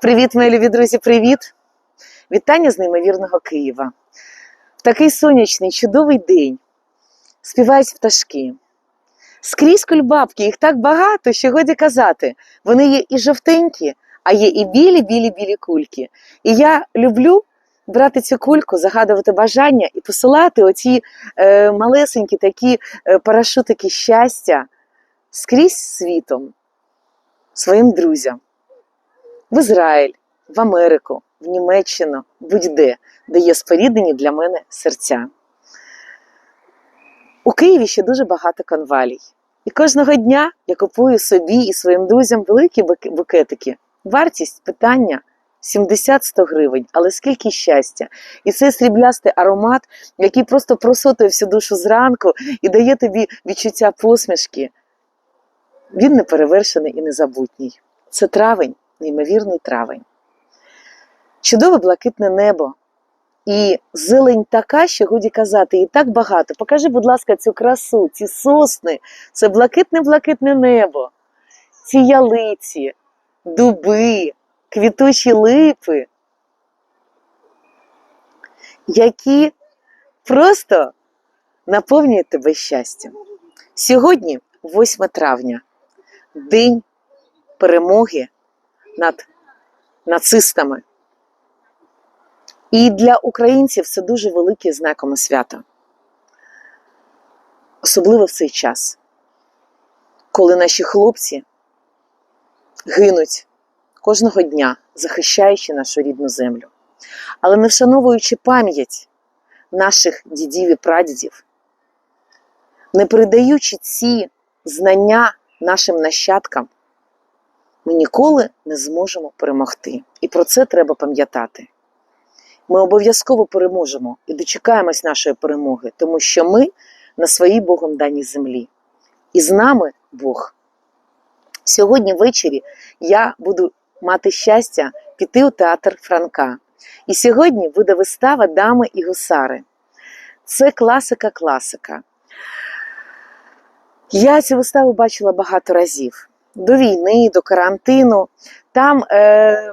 Привіт, мої любі друзі, привіт! Вітання з неймовірного Києва. В такий сонячний, чудовий день співають пташки. Скрізь кульбабки, їх так багато, що годі казати. Вони є і жовтенькі, а є і білі-білі-білі кульки. І я люблю брати цю кульку, загадувати бажання і посилати оці е, малесенькі такі е, парашутики щастя скрізь світом своїм друзям в Ізраїль, в Америку, в Німеччину, будь-де, де є споріднені для мене серця. У Києві ще дуже багато конвалій. І кожного дня я купую собі і своїм друзям великі букетики. Вартість питання 70-100 гривень, але скільки щастя! І цей сріблястий аромат, який просто просотує всю душу зранку і дає тобі відчуття посмішки. Він неперевершений і незабутній. Це травень, неймовірний травень. Чудове блакитне небо. І зелень така, що годі казати, і так багато. Покажи, будь ласка, цю красу, ці сосни, це блакитне-блакитне небо, ці ялиці, дуби, квітучі липи, які просто наповнюють тебе щастям. Сьогодні, 8 травня, день перемоги над нацистами. І для українців це дуже велике знакове свято. Особливо в цей час, коли наші хлопці гинуть кожного дня, захищаючи нашу рідну землю, але не вшановуючи пам'ять наших дідів і прадідів, не передаючи ці знання нашим нащадкам, ми ніколи не зможемо перемогти. І про це треба пам'ятати. Ми обов'язково переможемо і дочекаємось нашої перемоги, тому що ми на своїй Богом даній землі. І з нами Бог. Сьогодні ввечері я буду мати щастя піти у театр Франка. І сьогодні буде вистава Дами і гусари. Це класика-класика. Я цю виставу бачила багато разів. До війни, до карантину. Там е,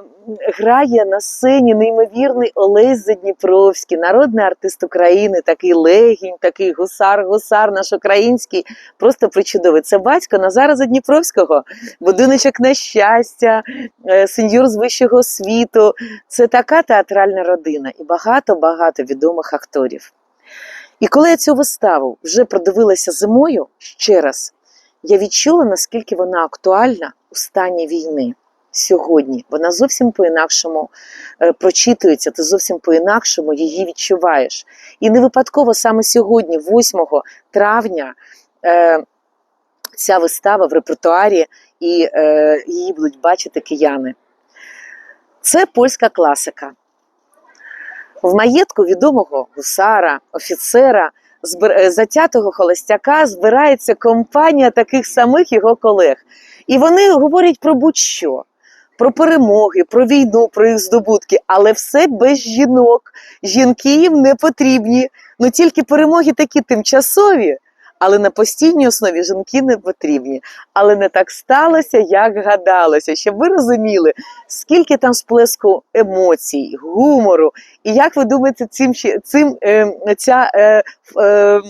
грає на сцені неймовірний Олесь Задніпровський, народний артист України, такий легінь, такий гусар, гусар наш український, просто причудовий. Це батько Назара Задніпровського, будиночок на щастя, е, сеньор з вищого світу. Це така театральна родина і багато-багато відомих акторів. І коли я цю виставу вже продивилася зимою ще раз, я відчула, наскільки вона актуальна у стані війни сьогодні. Вона зовсім по-інакшому е, прочитується, ти зовсім по-інакшому її відчуваєш. І не випадково саме сьогодні, 8 травня, е, ця вистава в репертуарі, і е, її будуть бачити кияни. Це польська класика. В маєтку відомого гусара, офіцера, затятого холостяка збирається компанія таких самих його колег. І вони говорять про будь-що. Про перемоги, про війну, про їх здобутки, але все без жінок. Жінки їм не потрібні. Ну тільки перемоги такі тимчасові, але на постійній основі жінки не потрібні. Але не так сталося, як гадалося, щоб ви розуміли, скільки там сплеску емоцій, гумору, і як ви думаєте, цим, цим е, ця е, е,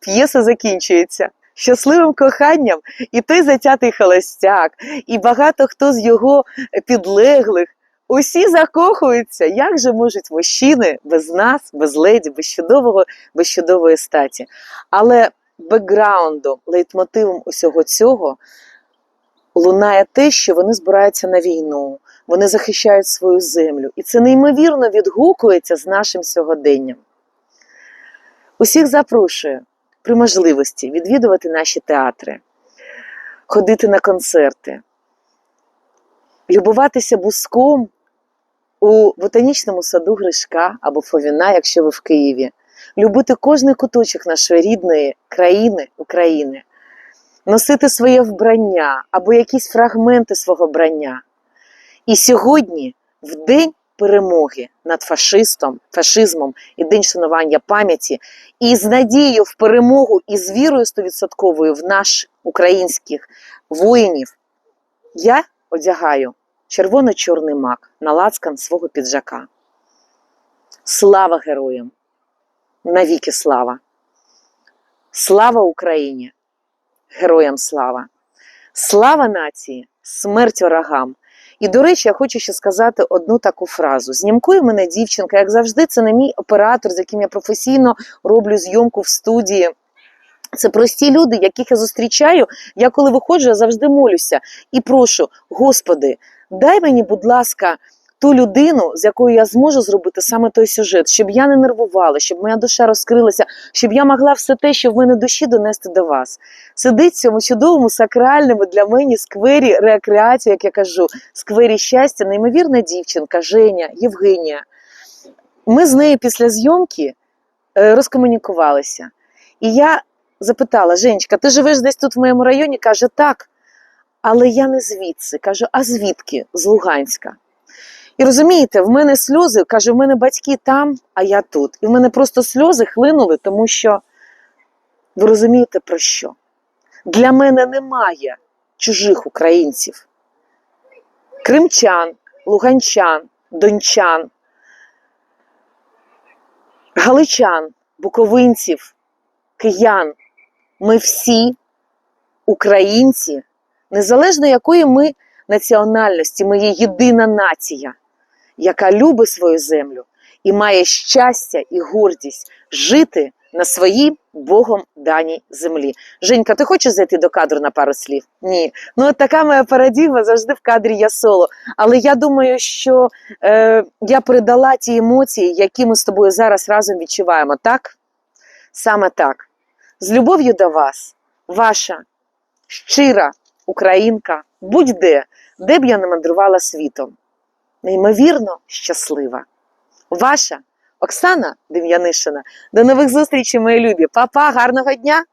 п'єса закінчується? Щасливим коханням, і той затятий холостяк, і багато хто з його підлеглих. Усі закохуються. Як же можуть мужчини без нас, без леді, без чудового, без чудової статі? Але бекграундом, лейтмотивом усього цього лунає те, що вони збираються на війну, вони захищають свою землю. І це неймовірно відгукується з нашим сьогоденням. Усіх запрошую при можливості відвідувати наші театри, ходити на концерти, любуватися буском у ботанічному саду Гришка або Фовіна, якщо ви в Києві, любити кожний куточок нашої рідної країни, України, носити своє вбрання або якісь фрагменти свого вбрання. І сьогодні, в день перемоги над фашистом, фашизмом і день шанування пам'яті, і з надією в перемогу і з вірою стовідсотковою в наш українських воїнів, я одягаю червоно-чорний мак на лацкан свого піджака. Слава героям! Навіки слава! Слава Україні! Героям слава! Слава нації! Смерть ворогам! І, до речі, я хочу ще сказати одну таку фразу. Знімкує мене дівчинка, як завжди, це не мій оператор, з яким я професійно роблю зйомку в студії. Це прості люди, яких я зустрічаю. Я коли виходжу, я завжди молюся і прошу, Господи, дай мені, будь ласка, ту людину, з якою я зможу зробити саме той сюжет, щоб я не нервувала, щоб моя душа розкрилася, щоб я могла все те, що в мене душі донести до вас. Сидить в цьому чудовому сакральному для мене сквері рекреації, як я кажу, сквері щастя, неймовірна дівчинка, Женя, Євгенія. Ми з нею після зйомки е, розкомунікувалися. І я запитала: Женечка, ти живеш десь тут в моєму районі? Каже, так. Але я не звідси. Кажу, а звідки? З Луганська. І розумієте, в мене сльози, каже, в мене батьки там, а я тут. І в мене просто сльози хлинули, тому що ви розумієте про що? Для мене немає чужих українців. Кримчан, луганчан, дончан, галичан, буковинців, киян. Ми всі українці, незалежно якої ми національності, ми є єдина нація, яка любить свою землю і має щастя і гордість жити на своїй Богом даній землі. Женька, ти хочеш зайти до кадру на пару слів? Ні. Ну, от така моя парадігма завжди в кадрі я соло. Але я думаю, що е, я передала ті емоції, які ми з тобою зараз разом відчуваємо, так? Саме так. З любов'ю до вас, ваша щира українка, будь-де, де б я не мандрувала світом. Неймовірно щаслива. Ваша Оксана Дем'янишина. До нових зустрічей, мої любі. Па-па, гарного дня!